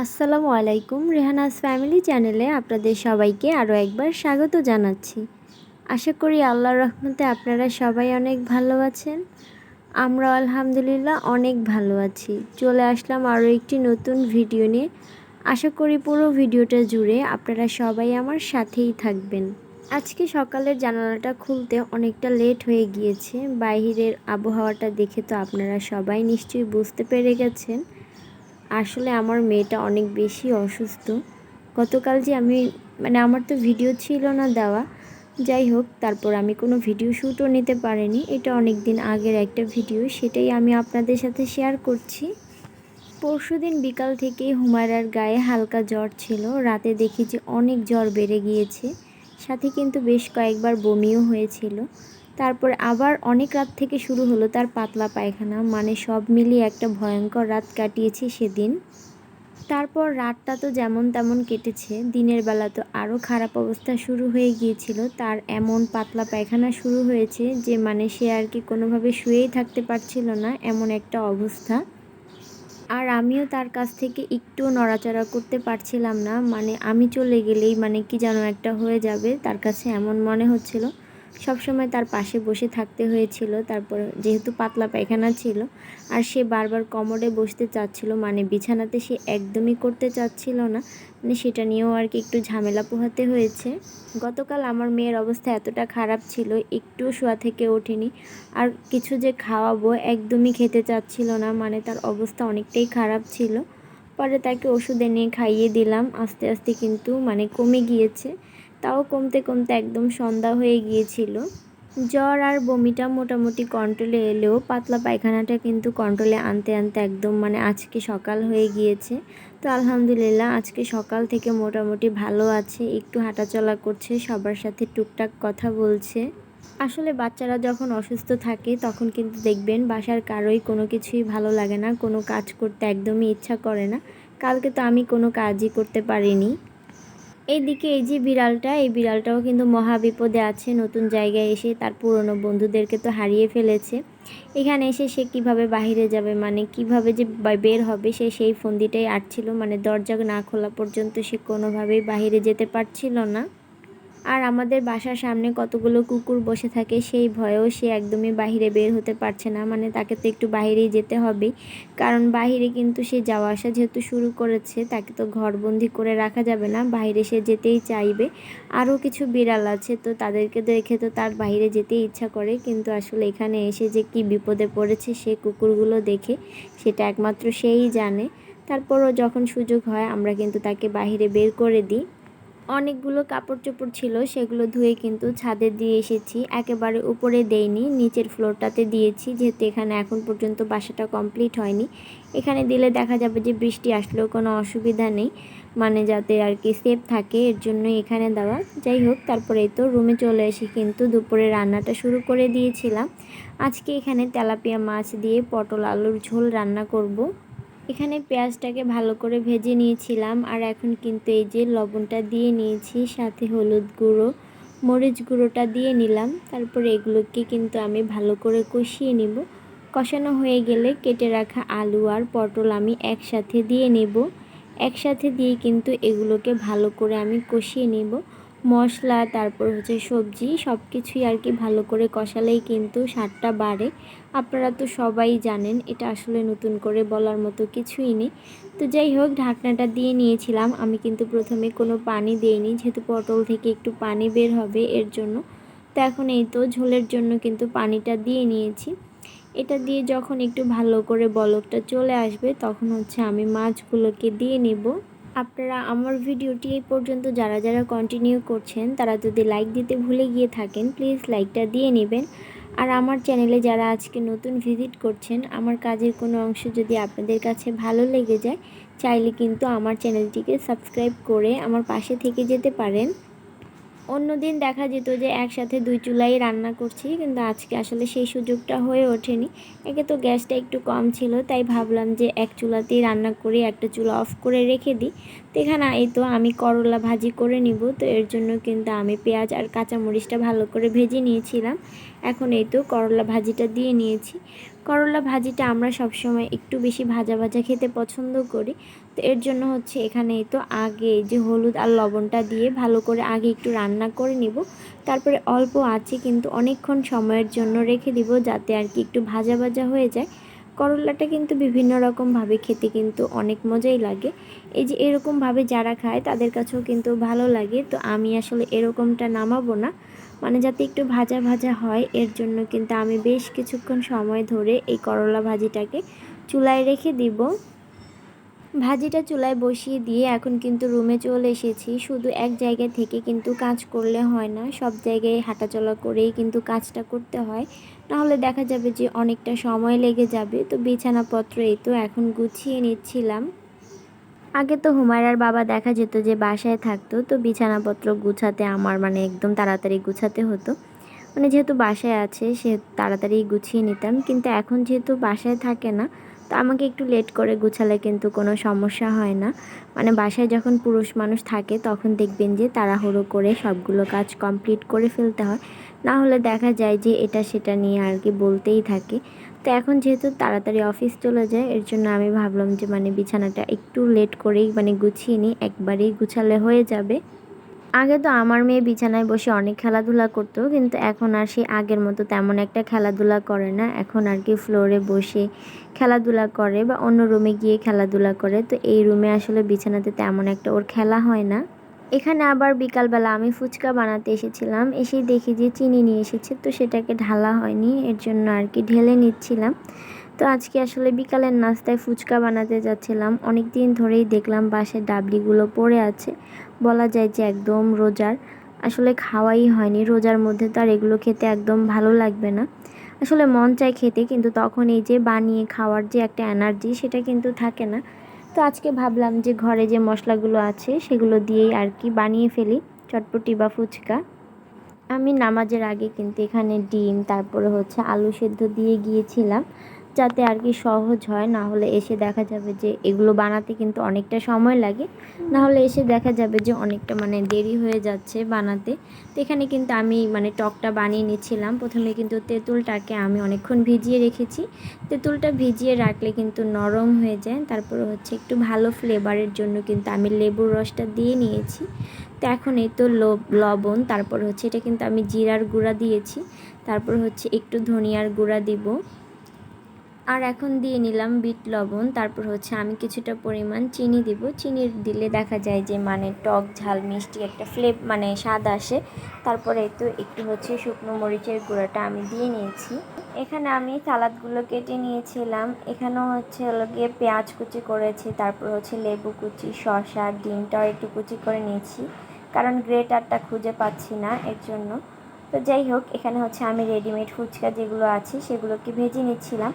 আলাইকুম রেহানাস ফ্যামিলি চ্যানেলে আপনাদের সবাইকে আরও একবার স্বাগত জানাচ্ছি। আশা করি আল্লাহর রহমতে আপনারা সবাই অনেক ভালো আছেন। আমরা আলহামদুলিল্লাহ অনেক ভালো আছি। চলে আসলাম আরও একটি নতুন ভিডিও নিয়ে। আশা করি পুরো ভিডিওটা জুড়ে আপনারা সবাই আমার সাথেই থাকবেন। আজকে সকালের জানালাটা খুলতে অনেকটা লেট হয়ে গিয়েছে। বাইরের আবহাওয়াটা দেখে তো আপনারা সবাই নিশ্চয়ই বুঝতে পেরে গেছেন। আসলে আমার মেয়েটা অনেক বেশি অসুস্থ। গতকাল যে আমি মানে আমার তো ভিডিও ছিল না দেওয়া। যাই হোক, তারপর আমি কোনো ভিডিও শ্যুটও নিতে পারিনি। এটা অনেক দিন আগের একটা ভিডিও সেটাই আমি আপনাদের সাথে শেয়ার করছি। পরশুদিন বিকাল থেকে হুমায়রার গায়ে হালকা জ্বর ছিল। রাতে দেখি যে অনেক জ্বর বেড়ে গিয়েছে। সাথে কিন্তু বেশ কয়েকবার বমিও হয়েছিল। তারপর আবার অনেক রাত থেকে শুরু হলো তার পাতলা পায়খানা। মানে সব মিলিয়ে একটা ভয়ঙ্কর রাত কাটিয়েছি সেদিন। তারপর রাতটা তো যেমন তেমন কেটেছে। দিনের বেলা তো আরও খারাপ অবস্থা শুরু হয়ে গিয়েছিল। তার এমন পাতলা পায়খানা শুরু হয়েছে যে মানে সে আর কি কোনোভাবে শুয়েই থাকতে পারছিল না, এমন একটা অবস্থা। আর আমিও তার কাছ থেকে একটু নড়াচড়া করতে পারছিলাম না। মানে আমি চলে গেলেই মানে কি যেন একটা হয়ে যাবে, তার কাছে এমন মনে হচ্ছিল। সবসময় তার পাশে বসে থাকতে হয়েছিল। তারপর যেহেতু পাতলা পায়খানা ছিল, আর সে বারবার কমরে বসতে চাচ্ছিল মানে বিছানাতে সে একদমই করতে চাচ্ছিল না মানে সেটা নিয়েও আর কি একটু ঝামেলা পোহাতে হয়েছে। গতকাল আমার মেয়ের অবস্থা এতটা খারাপ ছিল একটু শোয়া থেকে ওঠেনি, আর কিছু যে খাওয়াবো একদমই খেতে চাচ্ছিল না মানে তার অবস্থা অনেকটাই খারাপ ছিল। পরে তাকে ওষুধ এনে খাইয়ে দিলাম, আস্তে আস্তে কিন্তু মানে কমে গিয়েছে। তাও কমতে কমতে একদম সন্ধ্যা হয়ে গিয়েছিল। জ্বর আর বমিটা মোটামুটি কন্ট্রোলে এলেও পাতলা পায়খানাটা কিন্তু কন্ট্রোলে আনতে আনতে একদম মানে আজকে সকাল হয়ে গিয়েছে। তো আলহামদুলিল্লাহ আজকে সকাল থেকে মোটামুটি ভালো আছে, একটু হাঁটাচলা করছে, সবার সাথে টুকটাক কথা বলছে। আসলে বাচ্চারা যখন অসুস্থ থাকে তখন কিন্তু দেখবেন বাসার কারোই কোনো কিছুই ভালো লাগে না, কোনো কাজ করতে একদমই ইচ্ছা করে না। কালকে তো আমি কোনো কাজই করতে পারিনি। এইদিকে এই যে বিড়ালটা, এই বিড়ালটাও কিন্তু মহাবিপদে আছে, নতুন জায়গায় এসে তার পুরনো বন্ধুদেরকে তো হারিয়ে ফেলেছে। এখানে এসে সে কীভাবে বাহিরে যাবে মানে কীভাবে যে বের হবে, সে সেই ফন্দিটাই আটছিল মানে দরজা না খোলা পর্যন্ত সে কোনোভাবেই বাহিরে যেতে পারছিল না। আর আমাদের বাসার সামনে কতগুলো কুকুর বসে থাকে, সেই ভয়েও সে একদমই বাহিরে বের হতে পারছে না। মানে তাকে তো একটু বাহিরেই যেতে হবে। কারণ বাহিরে কিন্তু সে যাওয়া আসা যেহেতু শুরু করেছে, তাকে তো ঘরবন্দি করে রাখা যাবে না। বাইরে সে যেতেই চাইবে। আরও কিছু বিড়াল আছে, তো তাদেরকে দেখে তো তার বাইরে যেতেই ইচ্ছা করে। কিন্তু আসলে এখানে এসে যে কি বিপদে পড়েছে সে কুকুরগুলো দেখে, সেটা একমাত্র সেই জানে। তারপরও যখন সুযোগ হয়, আমরা কিন্তু তাকে বাহিরে বের করে দিই। অনেকগুলো কাপড় চোপড় ছিল, সেগুলো ধুয়ে কিন্তু ছাদে দিয়ে এসেছি। একেবারে উপরে দেইনি, নিচের ফ্লোরটাতে দিয়েছি, যেহেতু এখানে এখন পর্যন্ত বাসাটা কমপ্লিট হয়নি। এখানে দিলে দেখা যাবে যে বৃষ্টি আসলেও কোনো অসুবিধা নেই মানে যাতে আর কি সেফ থাকে, এর জন্য এখানে দেওয়া। যাই হোক তারপরে তো রুমে চলে এসে কিন্তু দুপুরে রান্নাটা শুরু করে দিয়েছিলাম। আজকে এখানে তেলাপিয়া মাছ দিয়ে পটল আলুর ঝোল রান্না করব। এখানে পেঁয়াজটাকে ভালো করে ভেজে নিয়েছিলাম, আর এখন কিন্তু এই যে লবণটা দিয়ে নিয়েছি, সাথে হলুদ গুঁড়ো, মরিচ গুঁড়োটা দিয়ে নিলাম। তারপর এগুলোকে কিন্তু আমি ভালো করে কষিয়ে নেব। কষানো হয়ে গেলে কেটে রাখা আলু আর পটল আমি একসাথে দিয়ে নেব। একসাথে দিয়ে কিন্তু এগুলোকে ভালো করে আমি কষিয়ে নেব। মশলা, তারপর হচ্ছে সবজি সব কিছুই আর কি ভালো করে কষালেই কিন্তু স্বাদটা বাড়ে। আপনারা তো সবাই জানেন, এটা আসলে নতুন করে বলার মতো কিছুই নেই। তো যাই হোক, ঢাকনাটা দিয়ে নিয়েছিলাম। আমি কিন্তু প্রথমে কোনো পানি দিইনি, যেহেতু পটল থেকে একটু পানি বের হবে এর জন্য। তো এখন এই তো ঝোলের জন্য কিন্তু পানিটা দিয়ে নিয়েছি। এটা দিয়ে যখন একটু ভালো করে বলকটা চলে আসবে, তখন হচ্ছে আমি মাছগুলোকে দিয়ে নিব। আপনারা আমার ভিডিওটি এই পর্যন্ত যারা যারা কন্টিনিউ করছেন, তারা যদি লাইক দিতে ভুলে গিয়ে থাকেন প্লিজ লাইকটা দিয়ে নেবেন। আর আমার চ্যানেলে যারা আজকে নতুন ভিজিট করছেন, আমার কাজের কোনো অংশ যদি আপনাদের কাছে ভালো লেগে যায়, চাইলে কিন্তু আমার চ্যানেলটিকে সাবস্ক্রাইব করে আমার পাশে থেকে যেতে পারেন। অন্যদিন দেখা যেত যে একসাথে দুই চুলাই রান্না করছি, কিন্তু আজকে আসলে সেই সুযোগটা হয়ে ওঠেনি। একে তো গ্যাসটা একটু কম ছিল, তাই ভাবলাম যে এক চুলাতেই রান্না করে, একটা চুলা অফ করে রেখে দিই। তো এখানে এই তো আমি করলা ভাজি করে নিব, তো এর জন্য কিন্তু আমি পেঁয়াজ আর কাঁচামরিচটা ভালো করে ভেজে নিয়েছিলাম। এখন এই তো করলা ভাজিটা দিয়ে নিয়েছি। করলা ভাজিটা আমরা সবসময় একটু বেশি ভাজা ভাজা খেতে পছন্দ করি। তো এর জন্য হচ্ছে এখানে এই তো আগে যে হলুদ আর লবণটা দিয়ে ভালো করে আগে একটু রান্না করে নিব। তারপরে অল্প আছে কিন্তু অনেকক্ষণ সময়ের জন্য রেখে দিব যাতে আর কি একটু ভাজা ভাজা হয়ে যায়। করলাটা কিন্তু বিভিন্ন রকমভাবে খেতে কিন্তু অনেক মজাই লাগে। এই যে এরকমভাবে যারা খায়, তাদের কাছেও কিন্তু ভালো লাগে। তো আমি আসলে এরকমটা নামাবো না। মানে যাতে একটু ভাজা ভাজা হয়, এর জন্য কিন্তু আমি বেশ কিছুক্ষণ সময় ধরে এই করলা ভাজিটাকে চুলায় রেখে দিব। ভাজিটা চুলায় বসিয়ে দিয়ে এখন কিন্তু রুমে চলে এসেছি। শুধু এক জায়গা থেকে কিন্তু কাজ করলে হয় না, সব জায়গায় হাঁটাচলা করেই কিন্তু কাজটা করতে হয়। নাহলে দেখা যাবে যে অনেকটা সময় লেগে যাবে। তো বিছানাপত্র এই তো এখন গুছিয়ে নিচ্ছিলাম। আগে তো হুমায়রার বাবা দেখা যেত যে বাসায় থাকতো, তো বিছানাপত্র গুছাতে আমার মানে একদম তাড়াতাড়ি গুছাতে হতো। মানে যেহেতু বাসায় আছে, সে তাড়াতাড়ি গুছিয়ে নিতাম। কিন্তু এখন যেহেতু বাসায় থাকে না, তো আমাকে একটু লেট করে গুছালে কিন্তু কোনো সমস্যা হয় না। মানে বাসায় যখন পুরুষ মানুষ থাকে, তখন দেখবেন যে তাড়াহুড়ো করে সবগুলো কাজ কমপ্লিট করে ফেলতে হয়। না হলে দেখা যায় যে এটা সেটা নিয়ে আর কি বলতেই থাকে। তো এখন যেহেতু তাড়াতাড়ি অফিস চলে যায়, এর জন্য আমি ভাবলাম যে মানে বিছানাটা একটু লেট করেই মানে গুছিয়ে নিই, একবারেই গুছালে হয়ে যাবে। আগে তো আমার মেয়ে বিছানায় বসে অনেক খেলাধুলা করতো, কিন্তু এখন আর সে আগের মতো তেমন একটা খেলাধুলা করে না। এখন আর কি ফ্লোরে বসে খেলাধুলা করে বা অন্য রুমে গিয়ে খেলাধুলা করে। তো এই রুমে আসলে বিছানাতে তেমন একটা ওর খেলা হয় না। এখানে আবার বিকালবেলা আমি ফুচকা বানাতে এসেছিলাম, এসেই দেখি যে চিনি নিয়ে এসেছে, তো সেটাকে ঢালা হয়নি, এর জন্য আর কি ঢেলে নিচ্ছিলাম। তো আজকে আসলে বিকালের নাস্তায় ফুচকা বানাতে যাচ্ছিলাম। অনেক দিন ধরেই দেখলাম বাসের ডাবলিগুলো পড়ে আছে। বলা যায় যে একদম রোজার। আসলে খাওয়াই হয়নি। রোজার মধ্যে তো আর এগুলো খেতে একদম ভালো লাগবে না। আসলে মন চায় খেতে, কিন্তু তখন এই যে বানিয়ে খাওয়ার যে একটা এনার্জি, সেটা কিন্তু থাকে না। তো আজকে ভাবলাম যে ঘরে যে মশলাগুলো আছে, সেগুলো দিয়েই আর কি বানিয়ে ফেলি। চটপটি বা ফুচকা। আমি নামাজের আগে কিন্তু এখানে ডিম, তারপরে হচ্ছে আলু সেদ্ধ দিয়ে গিয়েছিলাম। যাতে আর কি সহজ হয়, না হলে এসে দেখা যাবে যে এগুলো বানাতে কিন্তু অনেকটা সময় লাগে। না হলে এসে দেখা যাবে যে অনেকটা মানে দেরি হয়ে যাচ্ছে বানাতে। তো এখানে কিন্তু আমি মানে টকটা বানিয়ে নিচ্ছিলাম। প্রথমে কিন্তু তেঁতুলটাকে আমি অনেকক্ষণ ভিজিয়ে রেখেছি। তেঁতুলটা ভিজিয়ে রাখলে কিন্তু নরম হয়ে যায়। তারপরে হচ্ছে একটু ভালো ফ্লেভারের জন্য কিন্তু আমি লেবুর রসটা দিয়ে নিয়েছি। তো এখন এই তো লবণ, তারপর হচ্ছে এটা কিন্তু আমি জিরার গুঁড়া দিয়েছি। তারপর হচ্ছে একটু ধনিয়ার গুঁড়া দিব। আর এখন দিয়ে নিলাম বিট লবণ, তারপর হচ্ছে আমি কিছুটা পরিমাণ চিনি দিব। চিনি দিলে দেখা যায় যে মানে টক, ঝাল, মিষ্টি একটা ফ্লেপ মানে স্বাদ আসে। তারপরে তো একটু হচ্ছে শুকনো মরিচের গুঁড়োটা আমি দিয়ে নিয়েছি। এখানে আমি সালাদগুলো কেটে নিয়েছিলাম। এখানেও হচ্ছে হলো গিয়ে পেঁয়াজ কুচি করেছি, তারপর হচ্ছে লেবু কুচি, শসা, ডিমটাও একটু কুচি করে নিয়েছি। কারণ গ্রেটারটা খুঁজে পাচ্ছি না এর জন্য। তো যাই হোক, এখানে হচ্ছে আমি রেডিমেড ফুচকা যেগুলো আছে, সেগুলোকে ভেজে নিচ্ছিলাম।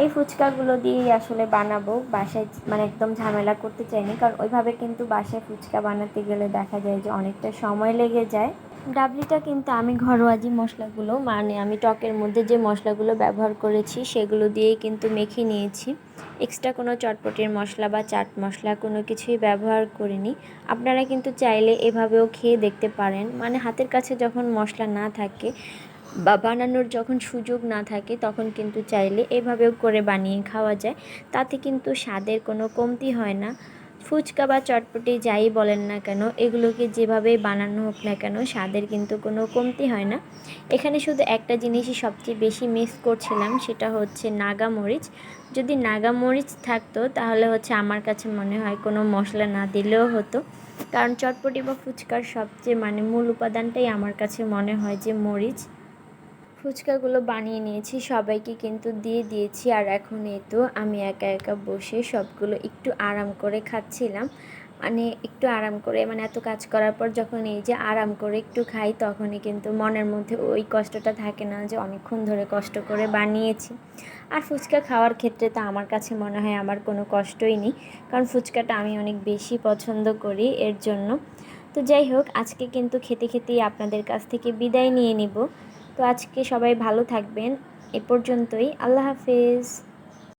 এই ফুচকাগুলো দিয়েই আসলে বানাবো। বাসায় মানে একদম ঝামেলা করতে চাইনি, কারণ ওইভাবে কিন্তু বাসায় ফুচকা বানাতে গেলে দেখা যায় যে অনেকটা সময় লেগে যায়। ডাবলিটা কিন্তু আমি ঘরোয়া যে মশলাগুলো মানে আমি টকের মধ্যে যে মশলাগুলো ব্যবহার করেছি, সেগুলো দিয়েই কিন্তু মেখে নিয়েছি। এক্সট্রা কোনো চটপটির মশলা বা চাট মশলা কোনো কিছুই ব্যবহার করিনি। আপনারা কিন্তু চাইলে এভাবেও খেয়ে দেখতে পারেন। মানে হাতের কাছে যখন মশলা না থাকে বা বানানোর যখন সুযোগ না থাকে তখন কিন্তু চাইলে এভাবেও করে বানিয়ে খাওয়া যায়। তাতে কিন্তু স্বাদের কোনো কমতি হয় না। ফুচকা বা চটপটি যাই বলেন না কেন, এগুলোকে যেভাবেই বানানো হোক না কেন স্বাদের কিন্তু কোনো কমতি হয় না। এখানে শুধু একটা জিনিসই সবচেয়ে বেশি মিস করছিলাম, সেটা হচ্ছে নাগা মরিচ যদি নাগা মরিচ থাকতো তাহলে হচ্ছে আমার কাছে মনে হয় কোনো মশলা না দিলেও হতো। কারণ চটপটি বা ফুচকার সবচেয়ে মানে মূল উপাদানটাই আমার কাছে মনে হয় যে মরিচ। ফুচকাগুলো বানিয়ে নিয়েছি, সবাইকে কিন্তু দিয়ে দিয়েছি আর এখন এই তো আমি একা একা বসে সবগুলো একটু আরাম করে খাচ্ছিলাম। মানে একটু আরাম করে মানে এত কাজ করার পর যখন এই যে আরাম করে একটু খাই, তখনই কিন্তু মনের মধ্যে ওই কষ্টটা থাকে না যে অনেকক্ষণ ধরে কষ্ট করে বানিয়েছি। আর ফুচকা খাওয়ার ক্ষেত্রে তো আমার কাছে মনে হয় আমার কোনো কষ্টই নেই, কারণ ফুচকাটা আমি অনেক বেশি পছন্দ করি এর জন্য। তো যাই হোক, আজকে কিন্তু খেতে খেতেই আপনাদের কাছ থেকে বিদায় নিয়ে নিব। তো আজকে সবাই ভালো থাকবেন, এ পর্যন্তই। আল্লাহ হাফেজ।